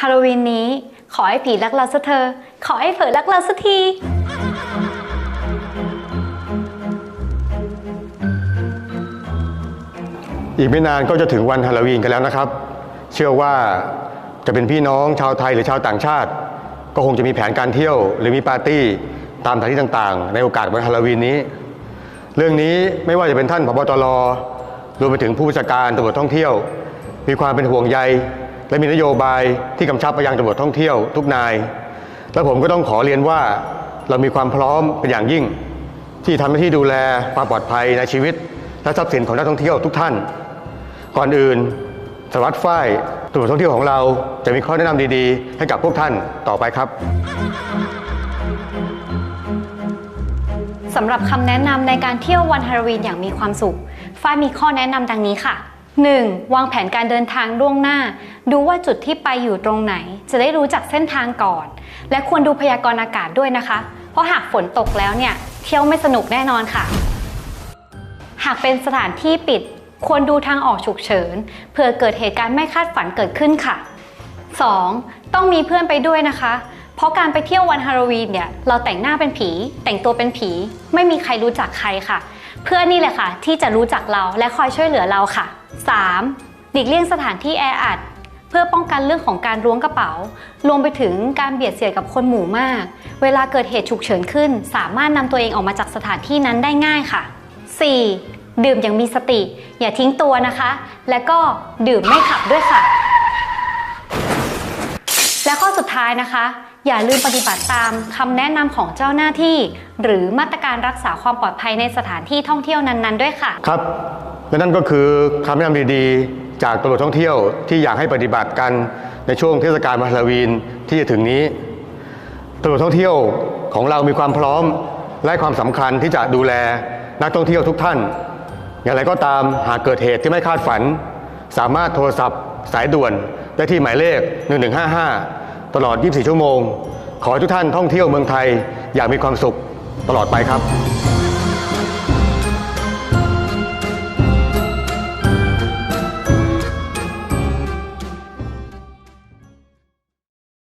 ฮาโลวีนนี้ขอให้ผีรักเราสักเธอ ขอให้เผลอรักเราสักทีอีกไม่นานก็จะถึงวันฮาโลวีนกันแล้วนะครับ เชื่อว่าจะเป็นพี่น้องชาวไทยหรือชาวต่างชาติ ก็คงจะมีแผนการเที่ยว หรือมีปาร์ตี้ตามสถานที่ต่างๆ ในโอกาสวันฮาโลวีนนี้ เรื่องนี้ไม่ว่าจะเป็นท่านผบตรรวมไปถึงผู้บัญชาการตำรวจท่องเที่ยว มีความเป็นห่วงใย และมีนโยบายที่กำชับไปยังตำรวจท่องเที่ยวทุกนาย และผมก็ต้องขอเรียนว่าเรามีความพร้อมเป็นอย่างยิ่ง ที่ทำหน้าที่ดูแลความปลอดภัยในชีวิต และทรัพย์สินของนักท่องเที่ยวทุกท่าน ก่อนอื่นสารวัตรฝ้ายตำรวจท่องเที่ยวของเราจะมีข้อแนะนำดีๆ ให้กับพวกท่านต่อไปครับสำหรับคำแนะนำในการเที่ยววันฮาโลวีนอย่างมีความสุขฝ้ายมีข้อแนะนำดังนี้ค่ะ 1. วางแผนการเดินทางล่วงหน้า ดูว่าจุดที่ไปอยู่ตรงไหน จะได้รู้จักเส้นทางก่อน และควรดูพยากรณ์อากาศด้วยนะคะ เพราะหากฝนตกแล้วเนี่ย เที่ยวไม่สนุกแน่นอนค่ะ หากเป็นสถานที่ปิด ควรดูทางออกฉุกเฉินเผื่อเกิดเหตุการณ์ไม่คาดฝันเกิดขึ้นค่ะ 2. ต้องมีเพื่อนไปด้วยนะคะ เพราะการไปเที่ยววันฮาโลวีนเนี่ยเราแต่งหน้าเป็นผี แต่งตัวเป็นผี ไม่มีใครรู้จักใครค่ะ เพื่อนนี่แหละค่ะ ที่จะรู้จักเราและคอยช่วยเหลือเราค่ะ 3. หลีกเลี่ยงสถานที่แออัดเพื่อป้องกันเรื่องของการล้วงกระเป๋า รวมไปถึงการเบียดเสียดกับคนหมู่มาก เวลาเกิดเหตุฉุกเฉินขึ้น สามารถนำตัวเองออกมาจากสถานที่นั้นได้ง่ายค่ะ 4. ดื่มอย่างมีสติ อย่าทิ้งตัวนะคะ และก็ดื่มไม่ขับด้วยค่ะ ท้ายนะคะ อย่าลืมปฏิบัติตามคำแนะนำของเจ้าหน้าที่ หรือมาตรการรักษาความปลอดภัยในสถานที่ท่องเที่ยวนั้นๆ ด้วยค่ะ ครับ และนั่นก็คือคำแนะนำดีๆ จากตำรวจท่องเที่ยวที่อยากให้ปฏิบัติกันในช่วงเทศกาลวันฮาวีนที่จะถึงนี้ตำรวจท่องเที่ยวของเรามีความพร้อม และความสำคัญที่จะดูแลนักท่องเที่ยวทุกท่าน อย่างไรก็ตามหากเกิดเหตุที่ไม่คาดฝัน สามารถโทรศัพท์สายด่วนได้ที่หมายเลข 1155 ตลอด 24 ชั่วโมง ขอให้ทุกท่านท่องเที่ยวเมืองไทยอย่างมีความสุขตลอดไปครับ